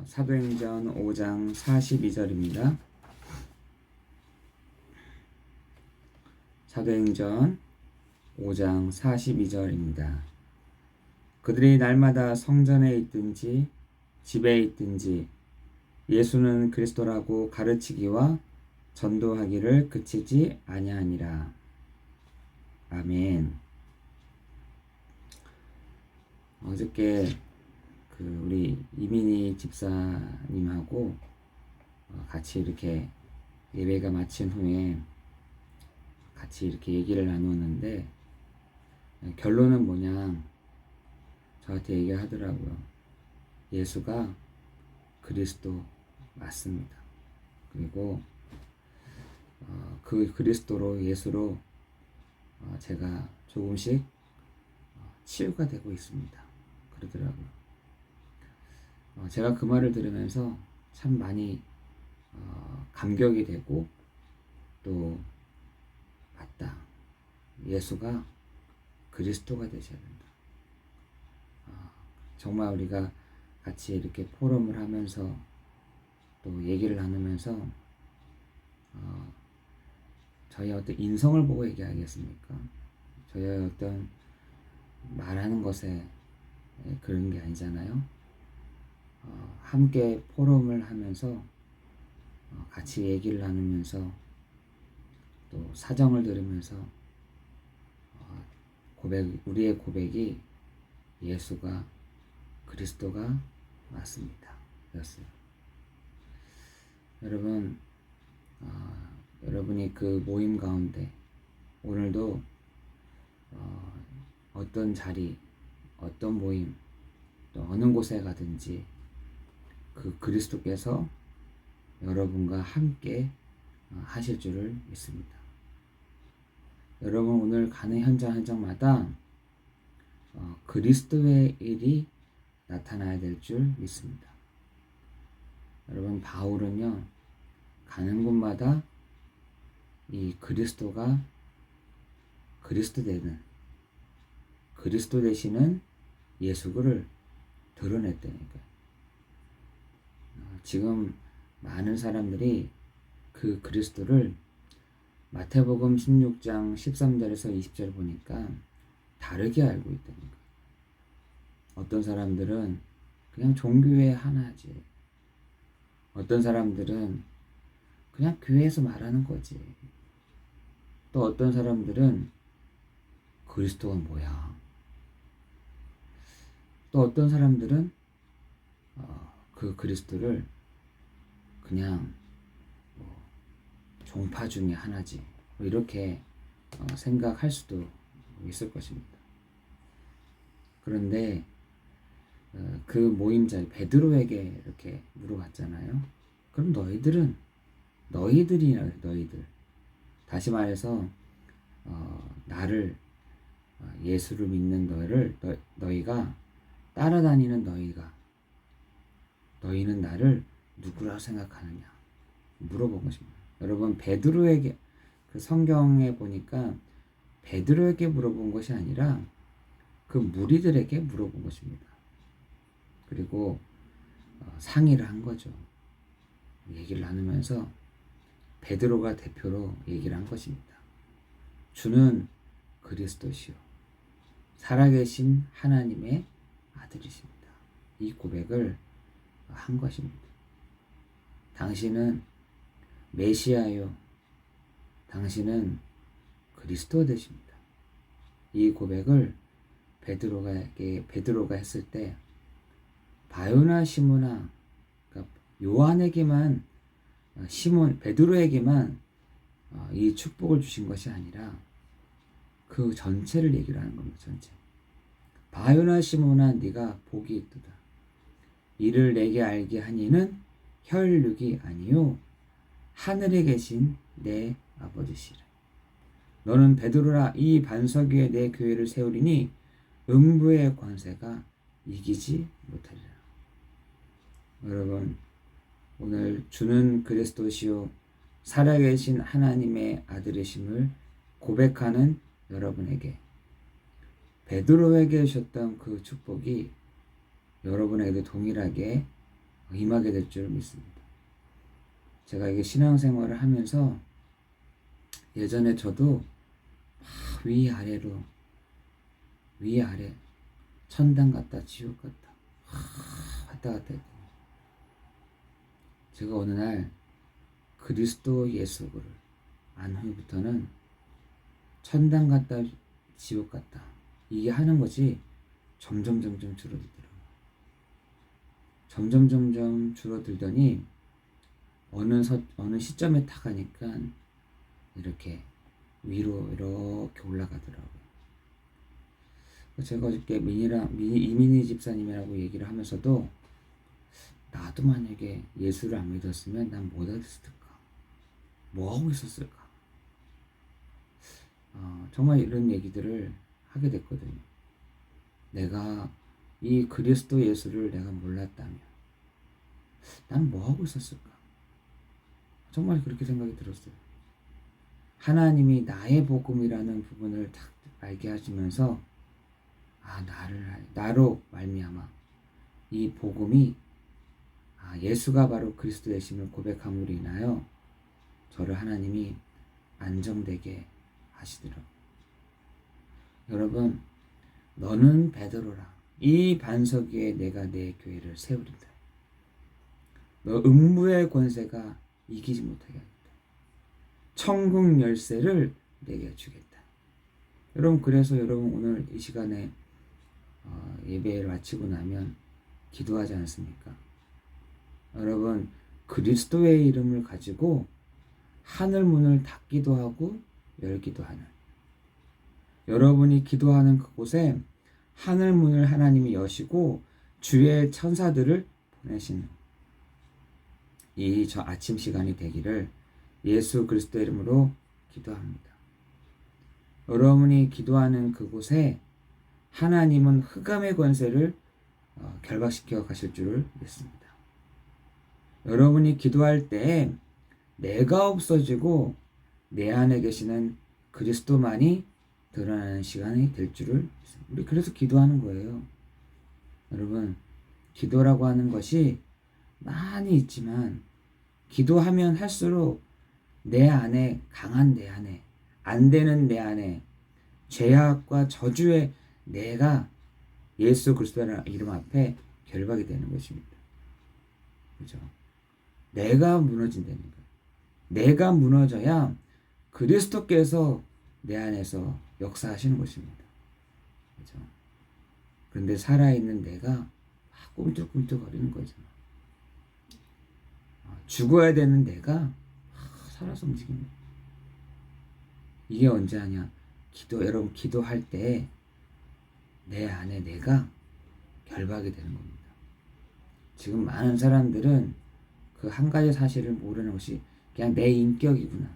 어, 사도행전 5장 42절입니다. 사도행전 5장 42절입니다. 그들이 날마다 성전에 있든지 집에 있든지 예수는 그리스도라고 가르치기와 전도하기를 그치지 아니하니라. 아멘. 어저께 그 우리 이민희 집사님하고 어, 같이 이렇게 예배가 마친 후에 같이 이렇게 얘기를 나누었는데 결론은 뭐냐 저한테 얘기하더라고요. 예수가 그리스도 맞습니다. 그리고 어, 그 그리스도로 예수로 어, 제가 조금씩 어, 치유가 되고 있습니다. 그러더라고요. 어, 제가 그 말을 들으면서 참 많이 어, 감격이 되고 또 맞다. 예수가 그리스도가 되셔야 된다. 어, 정말 우리가 같이 이렇게 포럼을 하면서 또 얘기를 나누면서 어, 저희 어떤 인성을 보고 얘기하겠습니까? 저희 어떤 말하는 것에 그런 게 아니잖아요. 어, 함께 포럼을 하면서 어, 같이 얘기를 나누면서 또 사정을 들으면서 어, 고백 우리의 고백이 예수가 그리스도가 맞습니다. 였어요. 여러분 어, 여러분이 그 모임 가운데 오늘도 어, 어떤 자리 어떤 모임 또 어느 곳에 가든지 그 그리스도께서 여러분과 함께 어, 하실 줄을 믿습니다. 여러분 오늘 가는 현장 현장마다 어, 그리스도의 일이 나타나야 될 줄 믿습니다. 여러분 바울은요 가는 곳마다 이 그리스도가 그리스도 되는 그리스도 되시는 예수를 드러냈다니까. 어, 지금 많은 사람들이 그 그리스도를 마태복음 16장 13절에서 20절 보니까 다르게 알고 있다니까. 어떤 사람들은 그냥 종교의 하나지. 어떤 사람들은 그냥 교회에서 말하는 거지. 또 어떤 사람들은 그리스도가 뭐야? 또 어떤 사람들은 어, 그 그리스도를 그냥 뭐 종파 중에 하나지 뭐 이렇게 어, 생각할 수도 있을 것입니다. 그런데 어, 그 모임자 베드로에게 이렇게 물어봤잖아요. 그럼 너희들은 너희들이냐 너희들 다시 말해서 어, 나를 어, 예수를 믿는 너희를 너, 너희가 따라다니는 너희가 너희는 나를 누구라고 생각하느냐 물어본 것입니다. 여러분 베드로에게 그 성경에 보니까 베드로에게 물어본 것이 아니라 그 무리들에게 물어본 것입니다. 그리고 어, 상의를 한 거죠. 얘기를 나누면서 베드로가 대표로 얘기를 한 것입니다. 주는 그리스도시요 살아계신 하나님의 아들이십니다. 이 고백을 한 것입니다. 당신은 메시아요. 당신은 그리스도 되십니다. 이 고백을 베드로가 베드로가 했을 때 바요나 시모나 그러니까 요한에게만 어, 시몬 베드로에게만 어, 이 축복을 주신 것이 아니라 그 전체를 얘기를 하는 겁니다. 전체. 바요나 시모나 네가 복이 있도다. 이를 내게 알게 하니는 혈육이 아니요 하늘에 계신 내 아버지시라. 너는 베드로라 이 반석 위에 내 교회를 세우리니 음부의 권세가 이기지 못하리라. 여러분 오늘 주는 그리스도시요 살아계신 하나님의 아들이심을 고백하는 여러분에게 베드로에게 주셨던 그 축복이 여러분에게도 동일하게 임하게 될 줄 믿습니다. 제가 이게 신앙생활을 하면서 예전에 저도 막 위아래로 위아래 천당 갔다 지옥 갔다 왔다 갔다 했더니 제가 어느 날 그리스도 예수를 안 후부터는 천당 갔다 지옥 갔다 이게 하는 것이 점점 점점 줄어들더라고요. 점점 점점 줄어들더니 어느 서, 어느 시점에 타 가니까 이렇게 위로 이렇게 올라가더라고요. 제가 어저께 민이랑 민이, 이민희 집사님이라고 얘기를 하면서도 나도 만약에 예수를 안 믿었으면 난뭐 했을까? 뭐 하고 있었을까? 어, 정말 이런 얘기들을 하게 됐거든요. 내가 이 그리스도 예수를 내가 몰랐다면 난 뭐 하고 있었을까? 정말 그렇게 생각이 들었어요. 하나님이 나의 복음이라는 부분을 딱 알게 하시면서 아 나를 나로 말미암아 이 복음이 아 예수가 바로 그리스도 되심을 고백함으로 인하여 저를 하나님이 안정되게 하시더라고요. 여러분 너는 베드로라 이 반석 위에 내가 내 교회를 세우리다. 너 음부의 권세가 이기지 못하게 하겠다. 천국 열쇠를 내게 주겠다. 여러분 그래서 여러분 오늘 이 시간에 어, 예배를 마치고 나면 기도하지 않습니까? 여러분 그리스도의 이름을 가지고 하늘 문을 닫기도 하고 열기도 하는 여러분이 기도하는 그곳에 하늘 문을 하나님이 여시고 주의 천사들을 보내시는 이 저 아침 시간이 되기를 예수 그리스도 이름으로 기도합니다. 여러분이 기도하는 그곳에 하나님은 흑암의 권세를 어, 결박시켜 가실 줄을 믿습니다. 여러분이 기도할 때 내가 없어지고 내 안에 계시는 그리스도만이 드러나는 시간이 될 줄을. 우리 그래서 기도하는 거예요. 여러분, 기도라고 하는 것이 많이 있지만 기도하면 할수록 내 안에 강한 내 안에 안 되는 내 안에 죄악과 저주의 내가 예수 그리스도라는 이름 앞에 결박이 되는 것입니다. 그죠? 내가 무너진다는 거. 내가 무너져야 그리스도께서 내 안에서 역사하시는 것입니다. 그죠? 그런데 살아있는 내가 꿈틀꿈틀거리는 거잖아. 아, 죽어야 되는 내가 살아서 움직입니다. 이게 언제 하냐? 기도, 여러분, 기도할 때 내 안에 내가 결박이 되는 겁니다. 지금 많은 사람들은 그 한 가지 사실을 모르는 것이 그냥 내 인격이구나,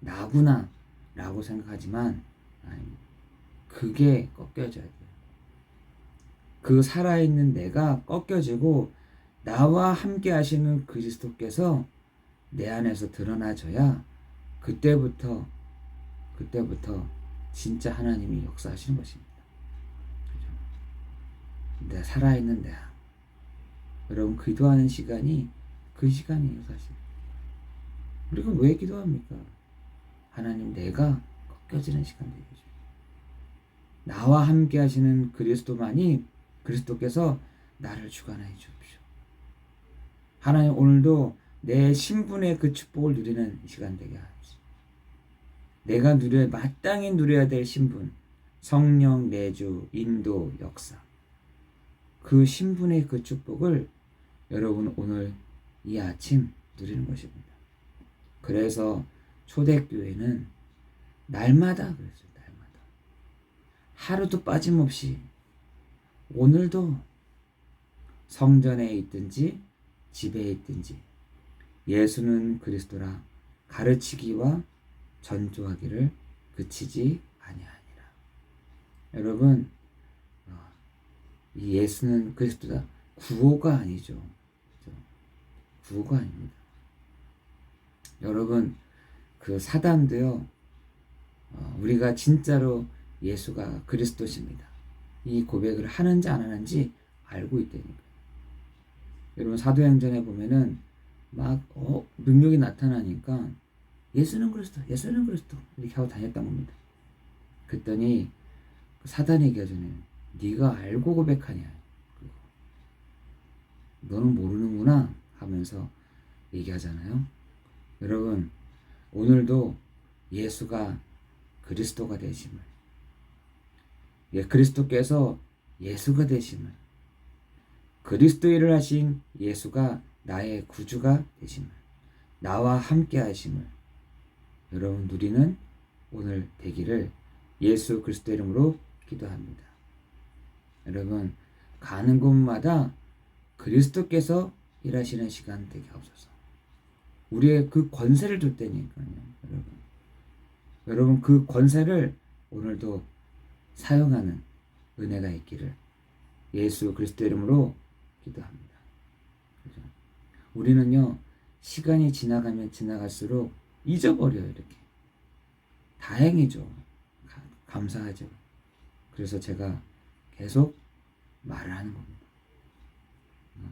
나구나, 라고 생각하지만, 그게 꺾여져야 돼요. 그 살아있는 내가 꺾여지고, 나와 함께 하시는 그리스도께서 내 안에서 드러나져야 그때부터 그때부터 진짜 하나님이 역사하시는 것입니다. 내 살아있는 내 여러분 기도하는 시간이 그 시간이에요 사실. 우리가 왜 기도합니까? 하나님 내가 꺾여지는 시간 되게 죠 나와 함께 하시는 그리스도만이 그리스도께서 나를 주관하여 주십시오. 하나님 오늘도 내 신분의 그 축복을 누리는 시간 되게 하옵소서. 내가 누려 마땅히 누려야 될 신분, 성령 내주, 인도, 역사. 그 신분의 그 축복을 여러분 오늘 이 아침 누리는 것입니다. 그래서 초대교회는 날마다 그랬어요. 날마다. 하루도 빠짐없이 오늘도 성전에 있든지 집에 있든지 예수는 그리스도라 가르치기와 전조하기를 그치지 아니하니라. 여러분, 어, 이 예수는 그리스도다. 구호가 아니죠. 구호가 아닙니다. 여러분, 그 사단도요, 어, 우리가 진짜로 예수가 그리스도십니다. 이 고백을 하는지 안 하는지 알고 있다니까. 여러분 사도행전에 보면은 막 어, 능력이 나타나니까 예수는 그리스도, 예수는 그리스도 이렇게 하고 다녔던 겁니다. 그랬더니 그 사단이 얘기하잖아요. 네가 알고 고백하냐? 너는 모르는구나 하면서 얘기하잖아요. 여러분 오늘도 예수가 그리스도가 되심을 예, 그리스도께서 예수가 되심을 그리스도 일을 하신 예수가 나의 구주가 되심을 나와 함께 하심을 여러분 누리는 오늘 되기를 예수 그리스도 이름으로 기도합니다. 여러분 가는 곳마다 그리스도께서 일하시는 시간 되게 하옵소서. 우리의 그 권세를 줄 때니까요, 여러분. 여러분 그 권세를 오늘도 사용하는 은혜가 있기를 예수 그리스도 이름으로 기도합니다. 그죠? 우리는요 시간이 지나가면 지나갈수록 잊어버려요 이렇게. 다행이죠. 가- 감사하죠. 그래서 제가 계속 말을 하는 겁니다. 어.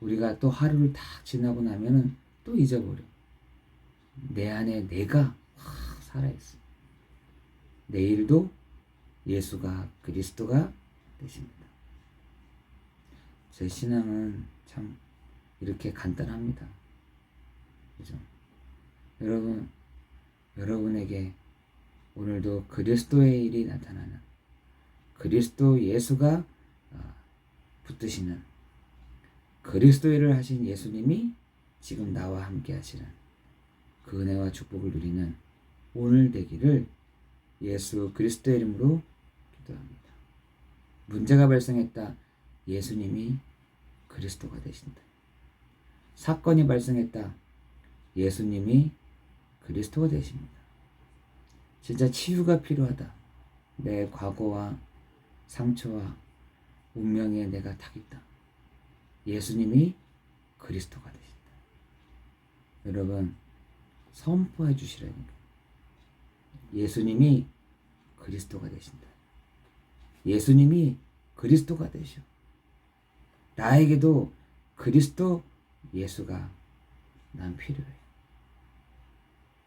우리가 또 하루를 다 지나고 나면은 또 잊어버려. 내 안에 내가 확 살아있어. 내일도 예수가 그리스도가 되십니다. 제 신앙은 참 이렇게 간단합니다. 그죠? 여러분, 여러분에게 오늘도 그리스도의 일이 나타나는 그리스도 예수가 아, 붙드시는 그리스도 일을 하신 예수님이 지금 나와 함께 하시는 그 은혜와 축복을 누리는 오늘 되기를 예수 그리스도의 이름으로 기도합니다. 문제가 발생했다. 예수님이 그리스도가 되신다. 사건이 발생했다. 예수님이 그리스도가 되십니다. 진짜 치유가 필요하다. 내 과거와 상처와 운명에 내가 타깃다. 예수님이 그리스도가 되신다. 여러분 선포해 주시라니까. 예수님이 그리스도가 되신다. 예수님이 그리스도가 되셔. 나에게도 그리스도 예수가 난 필요해.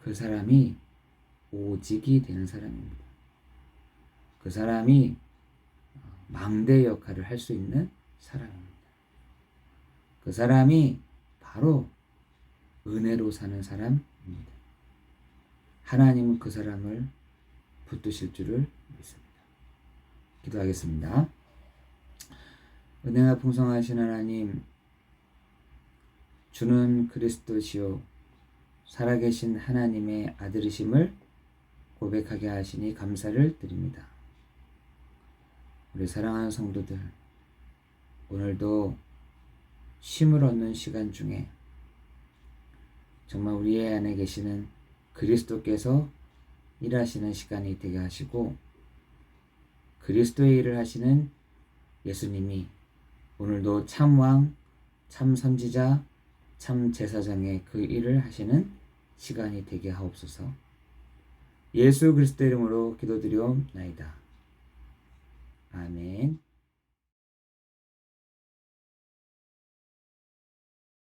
그 사람이 오직이 되는 사람입니다. 그 사람이 어, 망대 역할을 할 수 있는 사람입니다. 그 사람이 바로 은혜로 사는 사람입니다. 하나님은 그 사람을 붙드실 줄을 믿습니다. 기도하겠습니다. 은혜가 풍성하신 하나님, 주는 그리스도시요 살아계신 하나님의 아들이심을 고백하게 하시니 감사를 드립니다. 우리 사랑하는 성도들, 오늘도 쉼을 얻는 시간 중에 정말 우리의 안에 계시는 그리스도께서 일하시는 시간이 되게 하시고 그리스도의 일을 하시는 예수님이 오늘도 참왕, 참 선지자, 참 제사장의 그 일을 하시는 시간이 되게 하옵소서. 예수 그리스도 이름으로 기도드리옵나이다. 아멘.